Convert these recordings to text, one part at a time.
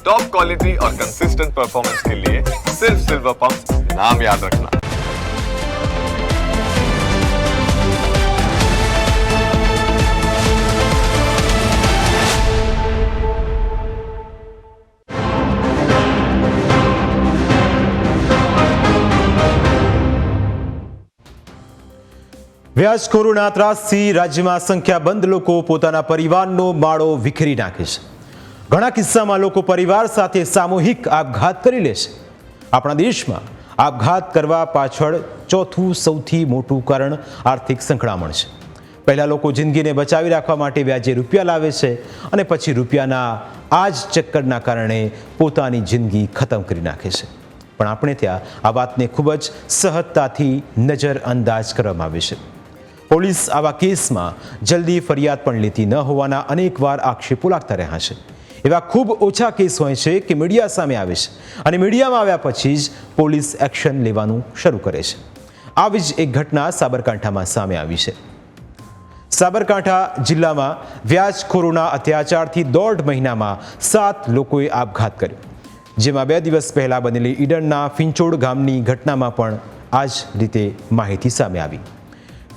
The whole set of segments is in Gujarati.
टॉप क्वालिटी और कंसिस्टेंट परफॉर्मेंस के लिए सिर्फ सिल्वर पंप नाम याद रखना વ્યાજખોરોના ત્રાસથી રાજ્યમાં સંખ્યાબંધ લોકો પોતાના પરિવારનો માળો વિખેરી નાખે છે ઘણા કિસ્સામાં લોકો પરિવાર સાથે સામૂહિક આપઘાત કરી લે છે. આપણા દેશમાં આપઘાત કરવા પાછળ ચોથું સૌથી મોટું કારણ આર્થિક સંકળામણ છે. પહેલાં લોકો જિંદગીને બચાવી રાખવા માટે વ્યાજે રૂપિયા લાવે છે અને પછી રૂપિયાના આ જ ચક્કરના કારણે પોતાની જિંદગી ખતમ કરી નાખે છે. પણ આપણે ત્યાં આ વાતને ખૂબ જ સહજતાથી નજરઅંદાજ કરવામાં આવે છે. પોલીસ આવા કેસમાં જલ્દી ફરિયાદ પણ લેતી ન હોવાના અનેકવાર આક્ષેપો લાગતા રહ્યા છે. એવા ખૂબ ઓછા કેસ હોય છે કે મીડિયા સામે આવે છે. અને મીડિયામાં આવ્યા પછી જ પોલીસ એક્શન લેવાનું શરૂ કરે છે. આવી જ એક ઘટના સાબરકાંઠામાં સામે આવી છે. સાબરકાંઠા જિલ્લામાં વ્યાજખોરોના અત્યાચારથી દોઢ મહિનામાં સાત લોકોએ આપઘાત કર્યો. જેમાં બે દિવસ પહેલાં બનેલી ઈડનના ફિંચોડ ગામની ઘટનામાં પણ આ જ રીતે માહિતી સામે આવી.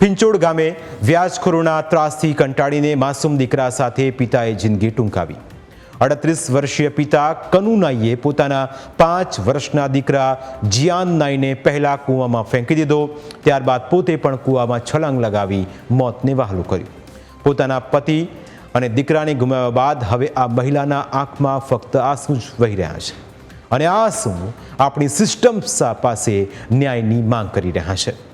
ફિંચોડ ગામે વ્યાજખોરોના ત્રાસથી કંટાળીને માસૂમ દીકરા સાથે પિતાએ જિંદગી ટૂંકાવી. અડત્રીસ વર્ષીય પિતા કનુ નાઈએ પોતાના પાંચ વર્ષના દીકરા જિયાન નાઈને પહેલા કૂવામાં ફેંકી દીધો. ત્યારબાદ પોતે પણ કૂવામાં છલાંગ લગાવી મોતને વહાલું કર્યું. પોતાના પતિ અને દીકરાને ગુમાવ્યા બાદ હવે આ મહિલાના આંખમાં ફક્ત આંસુ જ વહી રહ્યા છે. અને આ આંસુ આપણી સિસ્ટમ પાસે ન્યાયની માંગ કરી રહ્યા છે.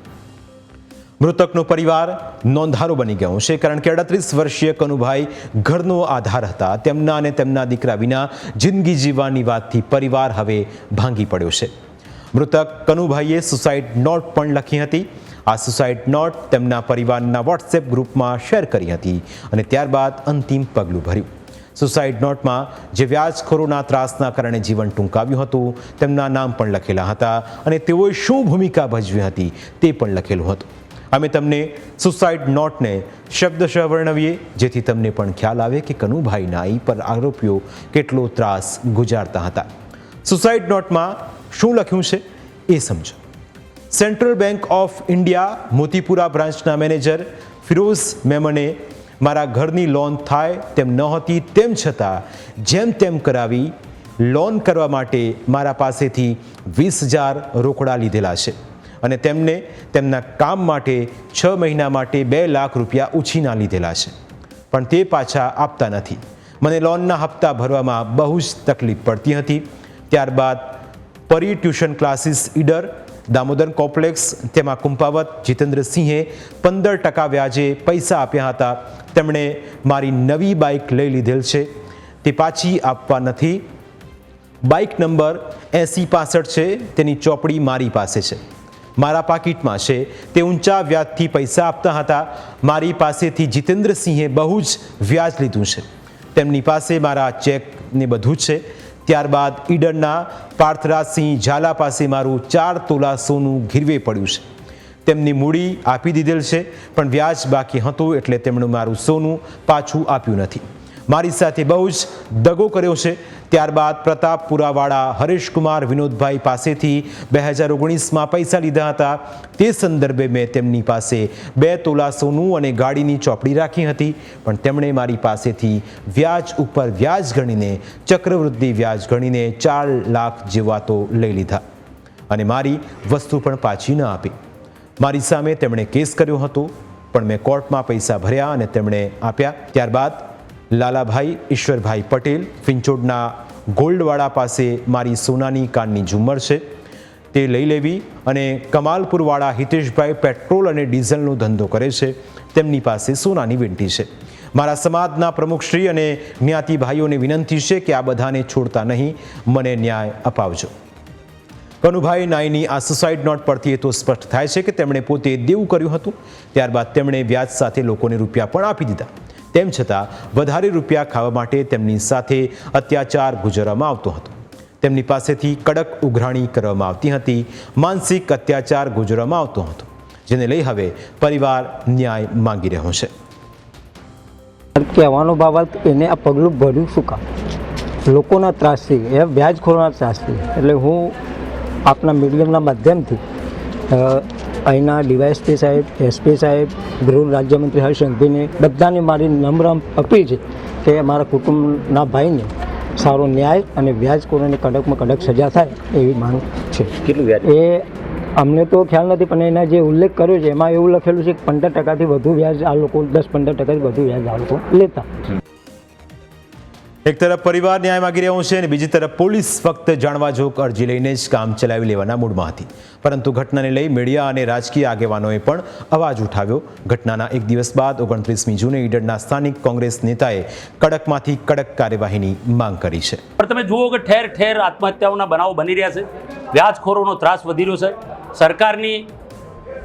મૃતકનો પરિવાર નોંધારો બની ગયો છે, કારણ કે અડત્રીસ વર્ષીય કનુભાઈ ઘરનો આધાર હતા. તેમના અને તેમના દીકરા વિના જિંદગી જીવવાની વાતથી પરિવાર હવે ભાંગી પડ્યો છે. મૃતક કનુભાઈએ સુસાઇડ નોટ પણ લખી હતી. આ સુસાઇડ નોટ તેમના પરિવારના વોટ્સએપ ગ્રુપમાં શેર કરી હતી અને ત્યારબાદ અંતિમ પગલું ભર્યું. સુસાઇડ નોટમાં જે વ્યાજખોરોના ત્રાસના કારણે જીવન ટૂંકાવ્યું હતું, તેમના નામ પણ લખેલા હતા અને તેઓએ શું ભૂમિકા ભજવી હતી તે પણ લખેલું હતું. અમે તમને સુસાઇડ નોટને શબ્દશઃ વર્ણવીએ જેથી તમને પણ ખ્યાલ આવે કે કનુભાઈના ઈ પર આરોપીઓ કેટલો ત્રાસ ગુજારતા હતા. સુસાઇડ નોટમાં શું લખ્યું છે? એ સમજો. Central Bank of India Motipura બ્રાન્ચના મેનેજર ફિરોઝ મેમને મારા ઘરની લોન થાય તેમ નહોતી, તેમ છતાં જેમ તેમ કરાવી લોન કરવા માટે મારા પાસેથી વીસ હજાર રોકડા લીધેલા છે. અને તેમને તેમના કામ માટે છ મહિના માટે બે લાખ રૂપિયા ઉછીના લીધેલા છે. પણ તે પાછા આપતા નથી. મને લોનના હપ્તા ભરવામાં બહુ જ તકલીફ પડતી હતી. ત્યારબાદ Pari tuition classes Idar, Damodar complex, તેમાં કુંપાવત જીતેન્દ્રસિંહે પંદર ટકા વ્યાજે પૈસા આપ્યા હતા. તેમણે મારી નવી બાઇક લઈ લીધેલ છે. તે પાછી આપવા નથી. બાઇક નંબર એંસી પાસઠ છે. તેની ચોપડી મારી પાસે છે. મારા પાકીટમાં છે. તે ઊંચા વ્યાજથી પૈસા આપતા હતા. મારી પાસેથી જીતેન્દ્રસિંહે બહુ જ વ્યાજ લીધું છે. તેમની પાસે મારા ચેકને બધું જ છે. ત્યારબાદ ઈડરના પાર્થરાજસિંહ ઝાલા પાસે મારું ચાર તોલા સોનું ગીરવે પડ્યું છે. તેમની મૂડી આપી દીધેલ છે, પણ વ્યાજ બાકી હતું એટલે તેમણે મારું સોનું પાછું આપ્યું નથી. મારી સાથે બહુ જ દગો કર્યો છે. ત્યારબાદ પ્રતાપપુરાવાળા હરેશકુમાર વિનોદભાઈ પાસેથી બે હજાર ઓગણીસમાં પૈસા લીધા હતા. તે સંદર્ભે મેં તેમની પાસે બે તોલા સોનું અને ગાડીની ચોપડી રાખી હતી. પણ તેમણે મારી પાસેથી વ્યાજ ઉપર વ્યાજ ગણીને, ચક્રવૃદ્ધિ વ્યાજ ગણીને ચાર લાખ જેવા તો લઈ લીધા અને મારી વસ્તુ પણ પાછી ન આપી. મારી સામે તેમણે કેસ કર્યો હતો, પણ મેં કોર્ટમાં પૈસા ભર્યા અને તેમણે આપ્યા. ત્યારબાદ લાલાભાઈ, ઈશ્વરભાઈ પટેલ ફિંચોડના ગોલ્ડવાડા પાસે મારી સોનાની કાનની ઝુમ્મર છે. તે લઈ લેવી અને કમાલપુરવાળા હિતેશભાઈ પેટ્રોલ અને ડીઝલનો ધંધો કરે છે. તેમની પાસે સોનાની વીંટી છે. મારા સમાજના પ્રમુખશ્રી અને જ્ઞાતિભાઈઓને વિનંતી છે કે આ બધાને છોડતા નહીં. મને ન્યાય અપાવજો. કનુભાઈ નાઈની આ સુસાઇડ નોટ પરથી એ તો સ્પષ્ટ થાય છે કે તેમણે પોતે દેવું કર્યું હતું. ત્યારબાદ તેમણે વ્યાજ સાથે લોકોને રૂપિયા પણ આપી દીધા. તેમ છતાં વધારે રૂપિયા ખાવા માટે તેમની સાથે અત્યાચાર ગુજરવામાં આવતો હતો. તેમની પાસેથી કડક ઉઘરાણી કરવામાં આવતી હતી, માનસિક અત્યાચાર ગુજરવામાં આવતો હતો, જેને લઈ હવે પરિવાર ન્યાય માંગી રહ્યો છે. કહેવાનો બાબત એને આ પગલું ભર્યું શું કામ? લોકોના ત્રાસથી, એ વ્યાજખોરોના ત્રાસથી. એટલે હું આપના મીડિયમના માધ્યમથી અહીંના ડીવાયએસપી સાહેબ એસપી સાહેબ ગૃહ રાજ્યમંત્રી હર્ષ સંઘવીને બધાને મારી નમ્ર અપીલ છે કે મારા કુટુંબના ભાઈને સારો ન્યાય અને વ્યાજખોરોને કડકમાં કડક સજા થાય એવી માંગ છે. કેટલું વ્યાજ? એ અમને તો ખ્યાલ નથી પણ એના જે ઉલ્લેખ કર્યો છે એમાં એવું લખેલું છે કે પંદર ટકાથી વધુ વ્યાજ આ લોકો દસ પંદર ટકાથી વધુ વ્યાજ આ લોકો લેતા. એક તરફ પરિવાર ન્યાય માગી રહ્યો છે અને બીજી તરફ પોલીસ ફક્ત જાણવા જોગ અરજી લઈને જ કામ ચલાવી લેવાના મૂડમાં હતી. પરંતુ ઘટનાને લઈ મીડિયા અને રાજકીય આગેવાનોએ પણ અવાજ ઉઠાવ્યો. ઘટનાના એક દિવસ બાદ ઓગણત્રીસમી જૂને ઈડરના સ્થાનિક કોંગ્રેસ નેતાએ કડકમાંથી કડક કાર્યવાહીની માંગ કરી છે. પણ તમે જુઓ કે ઠેર ઠેર આત્મહત્યાઓના બનાવો બની રહ્યા છે. વ્યાજખોરોનો ત્રાસ વધી રહ્યો છે. સરકારની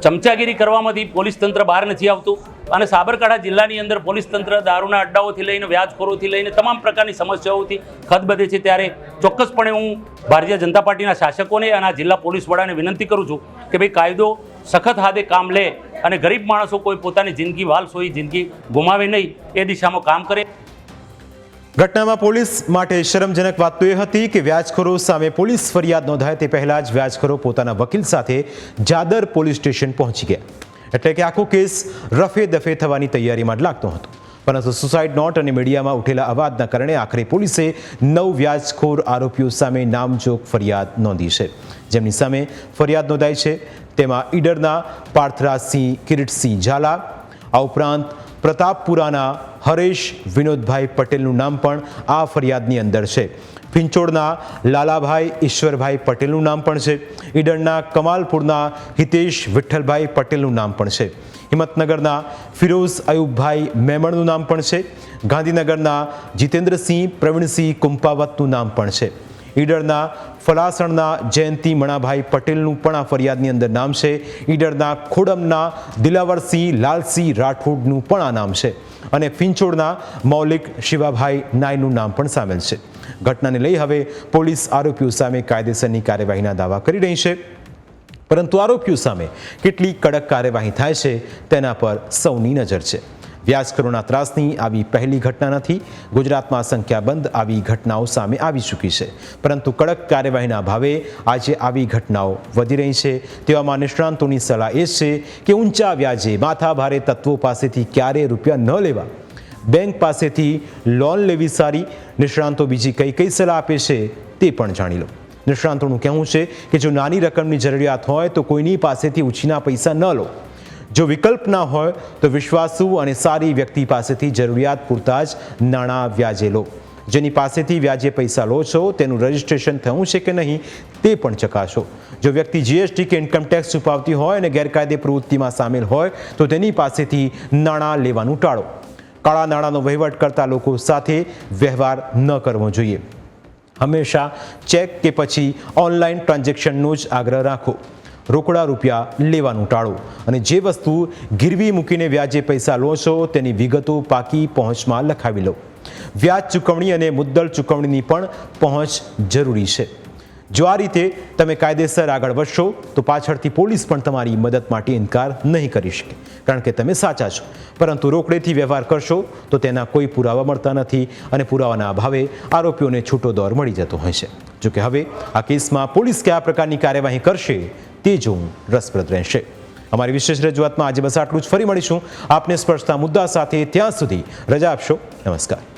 ચમચાગીરી કરવામાંથી પોલીસ તંત્ર બહાર નથી આવતું. અને સાબરકાંઠા જિલ્લાની અંદર પોલીસ તંત્ર દારૂના અડ્ડાઓથી લઈને, વ્યાજખોરોથી લઈને તમામ પ્રકારની સમસ્યાઓથી ખદબદે છે ત્યારે ચોક્કસપણે હું ભારતીય જનતા પાર્ટીના શાસકોને અને આ જિલ્લા પોલીસ વડાને વિનંતી કરું છું કે ભાઈ કાયદો સખત હાથે કામ લે અને ગરીબ માણસો કોઈ પોતાની જિંદગી વાલ સોઈ જિંદગી ગુમાવે નહીં, એ દિશામાં કામ કરે. ઘટનામાં પોલીસ માટે શરમજનક વાત તો એ હતી કે વ્યાજખોરો સામે પોલીસ ફરિયાદ નોંધાય તે પહેલા જ વ્યાજખોરો પોતાના વકીલ સાથે જાદર પોલીસ સ્ટેશન પહોંચી ગયા. એટલે કે આખો કેસ રફે દફે થવાની તૈયારીમાં જ લાગતો હતો. પરંતુ સુસાઇડ નોટ અને મીડિયામાં ઉઠેલા અવાજના કારણે આખરે પોલીસે નવ વ્યાજખોર આરોપીઓ સામે નામજોગ ફરિયાદ નોંધી છે. જેમની સામે ફરિયાદ નોંધાઈ છે. તેમાં ઈડરના પાર્થરાજસિંહ, કિરીટસિંહ ઝાલા, આ ઉપરાંત પ્રતાપપુરાના હરેશ વિનોદભાઈ પટેલનું નામ પણ આ ફરિયાદની અંદર છે. ફિંચોડના લાલાભાઈ ઈશ્વરભાઈ પટેલનું નામ પણ છે. ઈડરના કમાલપુરના હિતેશ વિઠ્ઠલભાઈ પટેલનું નામ પણ છે. હિંમતનગરના ફિરોઝ અયુબભાઈ મેમણનું નામ પણ છે. ગાંધીનગરના જીતેન્દ્રસિંહ પ્રવીણસિંહ કુંપાવતનું નામ પણ છે. ઈડરના ફલાસણના જયંતિ મણાભાઈ પટેલનું પણ આ ફરિયાદની અંદર નામ છે. ઈડરના ખોડમના દિલાવરસિંહ, લાલસિંહ રાઠોડનું પણ આ નામ છે. અને ફિંચોડના મૌલિક શિવાભાઈ નાયનું નામ પણ સામેલ છે. ઘટનાને લઈ હવે પોલીસ આરોપીઓ સામે કાયદેસરની કાર્યવાહીના દાવા કરી રહી છે. પરંતુ આરોપીઓ સામે કેટલી કડક કાર્યવાહી થાય છે તેના પર સૌની નજર છે. વ્યાજખોરોના ત્રાસની આવી પહેલી ઘટના નથી. ગુજરાતમાં સંખ્યાબંધ આવી ઘટનાઓ સામે આવી ચૂકી છે. પરંતુ કડક કાર્યવાહીના ભાવે આજે આવી ઘટનાઓ વધી રહી છે. તેવામાં નિષ્ણાંતોની સલાહ એ છે કે ઊંચા વ્યાજે માથાભારે તત્વો પાસેથી ક્યારે રૂપિયા ન લેવા. બેંક પાસેથી લોન લેવી સારી. નિષ્ણાંતો બીજી કઈ કઈ સલાહ આપે છે તે પણ જાણી લો. નિષ્ણાંતોનું કહેવું છે કે જો નાની રકમની જરૂરિયાત હોય તો કોઈની પાસેથી ઉછીના પૈસા ન લો. જો વિકલ્પ ના હોય તો વિશ્વાસુ અને સારી વ્યક્તિ પાસેથી જરૂરિયાત પૂરતા જ નાણાં વ્યાજે લો. જેની પાસેથી વ્યાજે પૈસા લો છો, તેનું રજિસ્ટ્રેશન થયું છે કે નહીં, તે પણ ચકાસો. જો વ્યક્તિ જીએસટી કે ઇન્કમ ટેક્સ છુપાવતી હોય અને ગેરકાયદે પ્રવૃત્તિમાં સામેલ હોય, તો તેની પાસેથી નાણાં લેવાનું ટાળો. કાળા નાણાંનો વહીવટ કરતા લોકો સાથે વ્યવહાર ન કરવો જોઈએ. હંમેશા ચેક કે પછી ઓનલાઈન ટ્રાન્ઝેક્શનનો જ આગ્રહ રાખો. રોકડા રૂપિયા લેવાનું ટાળો. અને જે વસ્તુ ગીરવી મૂકીને વ્યાજે પૈસા લો છો તેની વિગતો પાકી પહોંચમાં લખાવી લો. વ્યાજ ચૂકવણી અને મુદ્દલ ચૂકવણીની પણ પહોંચ જરૂરી છે. જો આ રીતે તમે કાયદેસર આગળ વધશો, તો પાછળથી પોલીસ પણ તમારી મદદ માટે ઇનકાર નહીં કરી શકે. કારણ કે તમે સાચા છો. પરંતુ રોકડેથી વ્યવહાર કરશો, તો તેના કોઈ પુરાવા મળતા નથી અને પુરાવાના અભાવે આરોપીઓને છૂટો દોર મળી જતો હોય છે. જોકે હવે આ કેસમાં પોલીસ કયા પ્રકારની કાર્યવાહી કરશે, તે જોવું રસપ્રદ રહેશે. અમારી વિશેષ રજૂઆતમાં આજે બસ આટલું જ. ફરી મળીશું. આપને સ્પર્શતા મુદ્દા સાથે ત્યાં સુધી રજા આપશો. નમસ્કાર.